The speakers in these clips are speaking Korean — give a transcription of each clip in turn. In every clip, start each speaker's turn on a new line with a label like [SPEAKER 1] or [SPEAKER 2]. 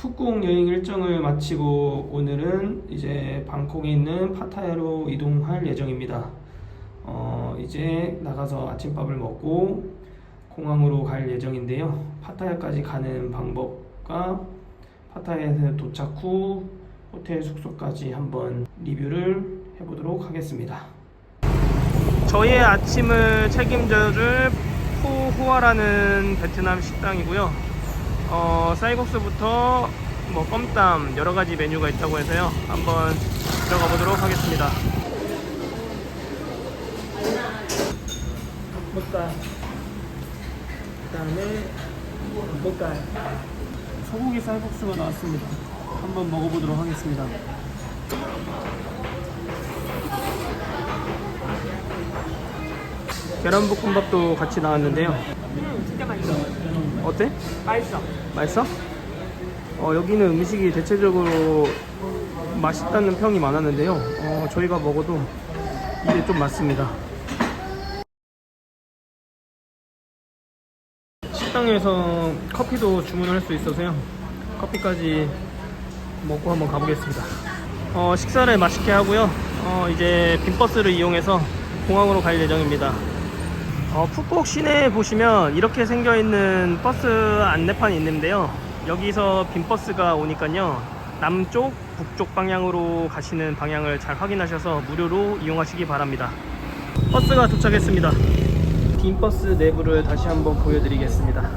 [SPEAKER 1] 푸꾸옥 여행 일정을 마치고 오늘은 이제 방콕에 있는 파타야로 이동할 예정입니다. 어, 이제 나가서 아침밥을 먹고 공항으로 갈 예정인데요. 파타야까지 가는 방법과 파타야에서 도착 후 호텔 숙소까지 한번 리뷰를 해보도록 하겠습니다. 저희의 아침을 책임져줄 푸후아라는 베트남 식당이고요. 어, 쌀국수부터 뭐 껌땀 여러 가지 메뉴가 있다고 해서요. 한번 들어가 보도록 하겠습니다. 닭볶아 그다음에 볶아 소고기 쌀국수가 나왔습니다. 한번 먹어보도록 하겠습니다. 계란볶음밥도 같이 나왔는데요.
[SPEAKER 2] 맛있어.
[SPEAKER 1] 어때?
[SPEAKER 2] 맛있어.
[SPEAKER 1] 맛있어? 어, 여기는 음식이 대체적으로 맛있다는 평이 많았는데요. 어, 저희가 먹어도 이게 좀 맞습니다. 식당에서 커피도 주문할 수 있어서요. 커피까지 먹고 한번 가보겠습니다. 어, 식사를 맛있게 하고요. 어, 이제 빈버스를 이용해서 공항으로 갈 예정입니다. 어, 푸꾸옥 시내에 보시면 이렇게 생겨 있는 버스 안내판이 있는데요. 여기서 빈 버스가 오니까요. 남쪽, 북쪽 방향으로 가시는 방향을 잘 확인하셔서 무료로 이용하시기 바랍니다. 버스가 도착했습니다. 빈 버스 내부를 다시 한번 보여드리겠습니다.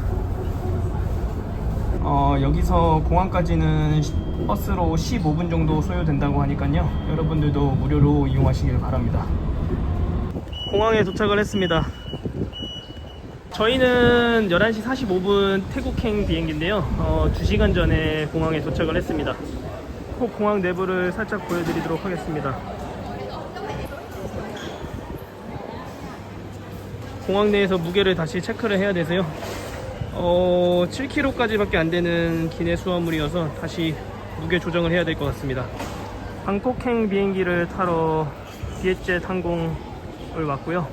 [SPEAKER 1] 어, 여기서 공항까지는 시- 버스로 15분 정도 소요된다고 하니까요. 여러분들도 무료로 이용하시길 바랍니다. 공항에 도착을 했습니다. 저희는 11시 45분 태국행 비행기인데요. 어, 2시간 전에 공항에 도착을 했습니다. 꼭 공항 내부를 살짝 보여드리도록 하겠습니다. 공항 내에서 무게를 다시 체크를 해야 돼서요. 어, 7kg까지밖에 안 되는 기내 수화물이어서 다시 무게 조정을 해야 될 것 같습니다. 방콕행 비행기를 타러 비엣젯 항공 을 왔고요.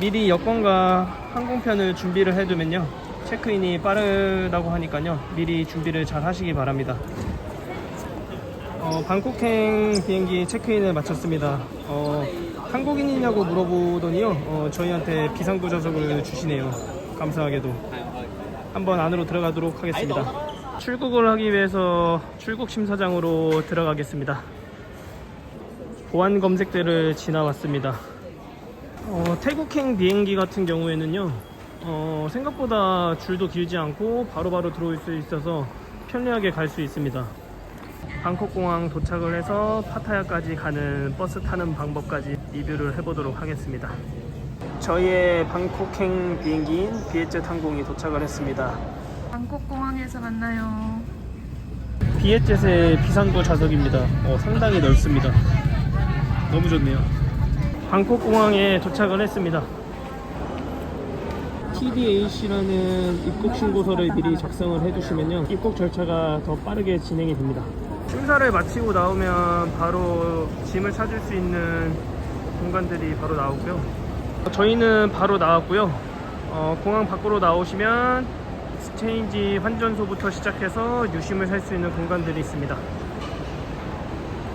[SPEAKER 1] 미리 여권과 항공편을 준비를 해두면요. 체크인이 빠르다고 하니까요. 미리 준비를 잘 하시기 바랍니다. 어, 방콕행 비행기 체크인을 마쳤습니다. 어, 한국인이냐고 물어보더니요. 어, 저희한테 비상구 좌석을 주시네요. 감사하게도. 한번 안으로 들어가도록 하겠습니다. 출국을 하기 위해서 출국 심사장으로 들어가겠습니다. 보안 검색대를 지나왔습니다. 어, 태국행 비행기 같은 경우에는요, 어, 생각보다 줄도 길지 않고 바로 바로 들어올 수 있어서 편리하게 갈 수 있습니다. 방콕 공항 도착을 해서 파타야까지 가는 버스 타는 방법까지 리뷰를 해보도록 하겠습니다. 저희의 방콕행 비행기인 비엣젯 항공이 도착을 했습니다.
[SPEAKER 2] 방콕 공항에서 만나요.
[SPEAKER 1] 비엣젯의 비상구 좌석입니다. 어, 상당히 넓습니다. 너무 좋네요. 방콕 공항에 도착을 했습니다. TDAC라는 입국 신고서를 미리 작성을 해두시면요 입국 절차가 더 빠르게 진행이 됩니다. 심사를 마치고 나오면 바로 짐을 찾을 수 있는 공간들이 바로 나오고요. 저희는 바로 나왔고요. 어, 공항 밖으로 나오시면 스체인지 환전소부터 시작해서 유심을 살 수 있는 공간들이 있습니다.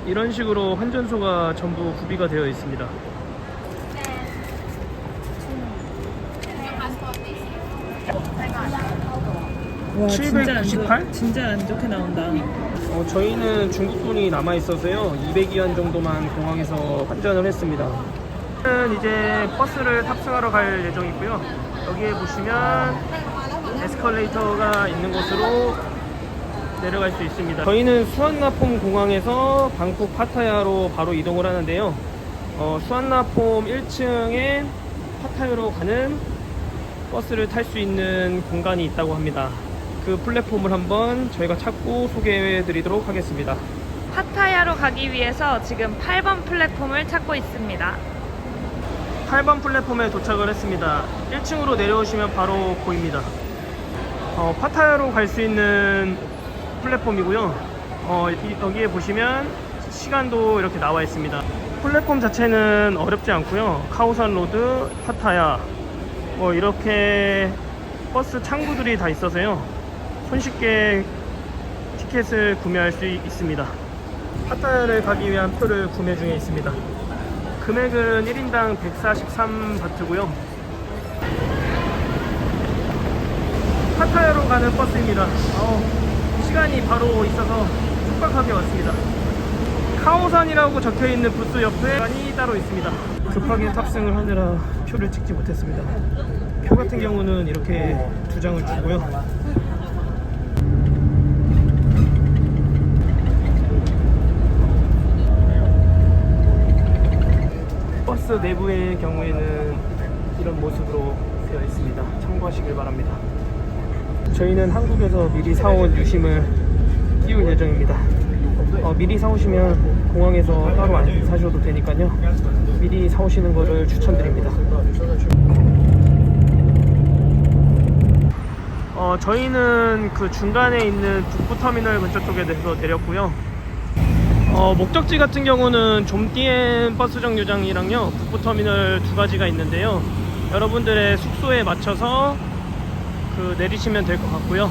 [SPEAKER 1] 이런 식으로 환전소가 전부 구비가 되어 있습니다.
[SPEAKER 2] 와, 진짜 안,
[SPEAKER 1] 798?
[SPEAKER 2] 좋, 진짜 안 좋게 나온다.
[SPEAKER 1] 어, 저희는 중국 돈이 남아 있어서요. 200위안 정도만 공항에서 환전을 했습니다. 저는 이제 버스를 탑승하러 갈 예정이고요. 여기에 보시면 에스컬레이터가 있는 곳으로 내려갈 수 있습니다. 저희는 수완나폼 공항에서 방콕 파타야로 바로 이동을 하는데요. 어, 수완나폼 1층에 파타야로 가는 버스를 탈 수 있는 공간이 있다고 합니다. 그 플랫폼을 한번 저희가 찾고 소개해 드리도록 하겠습니다.
[SPEAKER 3] 파타야로 가기 위해서 지금 8번 플랫폼을 찾고 있습니다.
[SPEAKER 1] 8번 플랫폼에 도착을 했습니다. 1층으로 내려오시면 바로 보입니다. 어, 파타야로 갈 수 있는 플랫폼이고요. 어, 이- 여기에 보시면 시간도 이렇게 나와 있습니다. 플랫폼 자체는 어렵지 않고요. 카오산 로드, 파타야, 뭐 이렇게 버스 창구들이 다 있어서요. 손쉽게 티켓을 구매할 수 있습니다. 파타야를 가기 위한 표를 구매 중에 있습니다. 금액은 1인당 143바트고요. 파타야로 가는 버스입니다. 어우, 시간이 바로 있어서 촉박하게 왔습니다. 카오산이라고 적혀 있는 부스 옆에 간이 따로 있습니다. 급하게 탑승을 하느라 표를 찍지 못했습니다. 표 같은 경우는 이렇게 두 장을 주고요. 버스 내부의 경우에는 이런 모습으로 되어 있습니다. 참고하시길 바랍니다. 저희는 한국에서 미리 사온 유심을 띄울 예정입니다. 어, 미리 사오시면 공항에서 따로 안 사셔도 되니까요. 미리 사오시는 것을 추천드립니다. 어, 저희는 그 중간에 있는 북부터미널 근처 쪽에 대해서 내렸고요. 어, 목적지 같은 경우는 좀띠엔 버스 정류장이랑요. 북부터미널 두 가지가 있는데요. 여러분들의 숙소에 맞춰서 그 내리시면 될 것 같고요.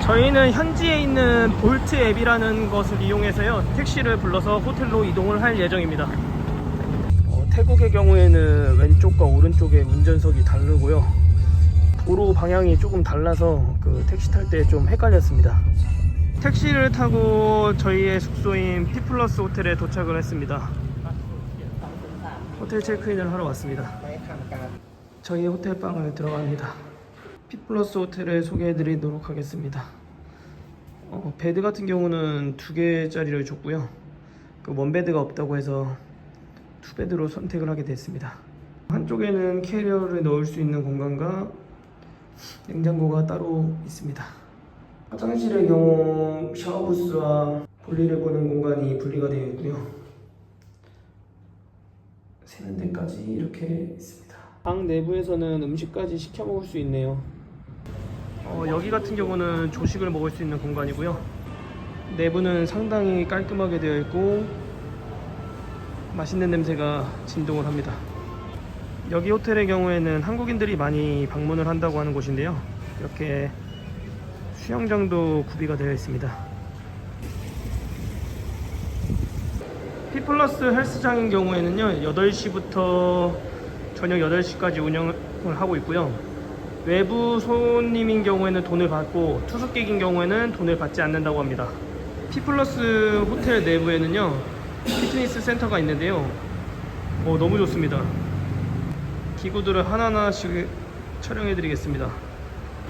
[SPEAKER 1] 저희는 현지에 있는 볼트 앱이라는 것을 이용해서요. 택시를 불러서 호텔로 이동을 할 예정입니다. 어, 태국의 경우에는 왼쪽과 오른쪽에 운전석이 다르고요. 도로 방향이 조금 달라서 그 택시 탈 때 좀 헷갈렸습니다 택시를 타고 저희의 숙소인 피플러스 호텔에 도착을 했습니다. 호텔 체크인을 하러 왔습니다. 저희 호텔 방을 들어갑니다. 피플러스 호텔을 소개해 드리도록 하겠습니다. 어, 베드 같은 경우는 두 개짜리를 줬고요. 그 원베드가 없다고 해서 두 베드로 선택을 하게 됐습니다. 한쪽에는 캐리어를 넣을 수 있는 공간과 냉장고가 따로 있습니다. 화장실의 경우 샤워 부스와 볼일을 보는 공간이 분리가 되어 있고요. 세는 데까지 이렇게 있습니다. 방 내부에서는 음식까지 시켜 먹을 수 있네요. 어, 여기 같은 경우는 조식을 먹을 수 있는 공간이고요. 내부는 상당히 깔끔하게 되어 있고 맛있는 냄새가 진동을 합니다. 여기 호텔의 경우에는 한국인들이 많이 방문을 한다고 하는 곳인데요. 이렇게 수영장도 구비가 되어 있습니다. 피플러스 헬스장인 경우에는요 8시부터 저녁 8시까지 운영을 하고 있고요. 외부 손님인 경우에는 돈을 받고 투숙객인 경우에는 돈을 받지 않는다고 합니다. 피플러스 호텔 내부에는요 피트니스 센터가 있는데요. 어, 너무 좋습니다. 기구들을 하나하나씩 촬영해 드리겠습니다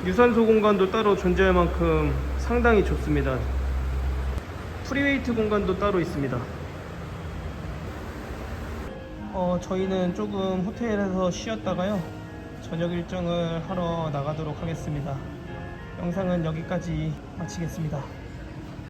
[SPEAKER 1] 유산소 공간도 따로 존재할 만큼 상당히 좋습니다. 프리웨이트 공간도 따로 있습니다. 어, 저희는 조금 호텔에서 쉬었다가요. 저녁 일정을 하러 나가도록 하겠습니다. 영상은 여기까지 마치겠습니다.